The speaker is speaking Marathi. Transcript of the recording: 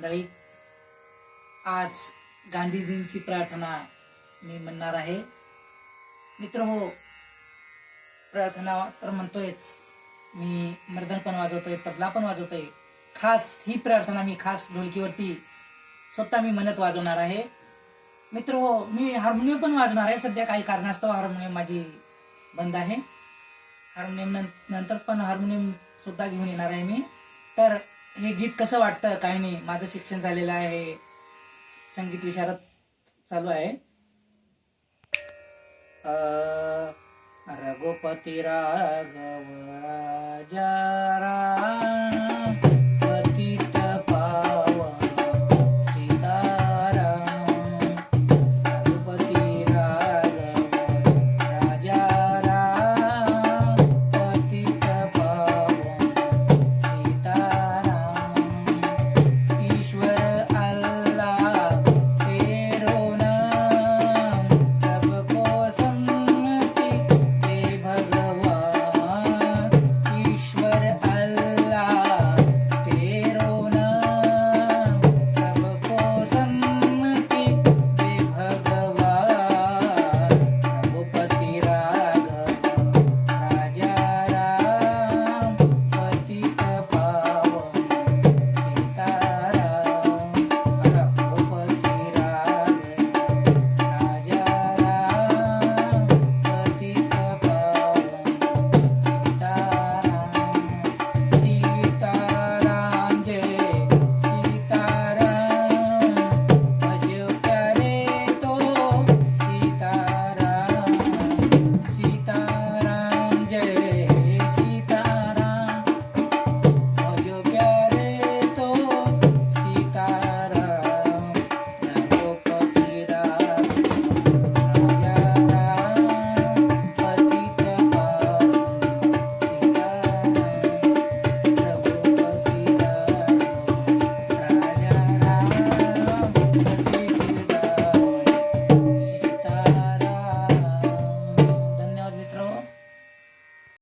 मंडळी आज गांधीजींची प्रार्थना मी म्हणणार आहे. मित्र हो प्रार्थना तर म्हणतोयच. मी मर्दन पण वाजवतोय तबला पण वाजवतोय. खास ही प्रार्थना मी खास ढोलकीवरती स्वतः मी म्हणत वाजवणार आहे. मित्र हो मी हार्मोनियम पण वाजवणार आहे. सध्या काही कारणास्तव हार्मोनियम माझी बंद आहे. हार्मोनियम नंतर पण हार्मोनियम सुद्धा घेऊन येणार आहे मी. तर हे गीत कसं वाटतं? काही नाही. माझं शिक्षण झालेलं आहे. संगीत विशारद चालू आहे. रघुपती राघव राजा.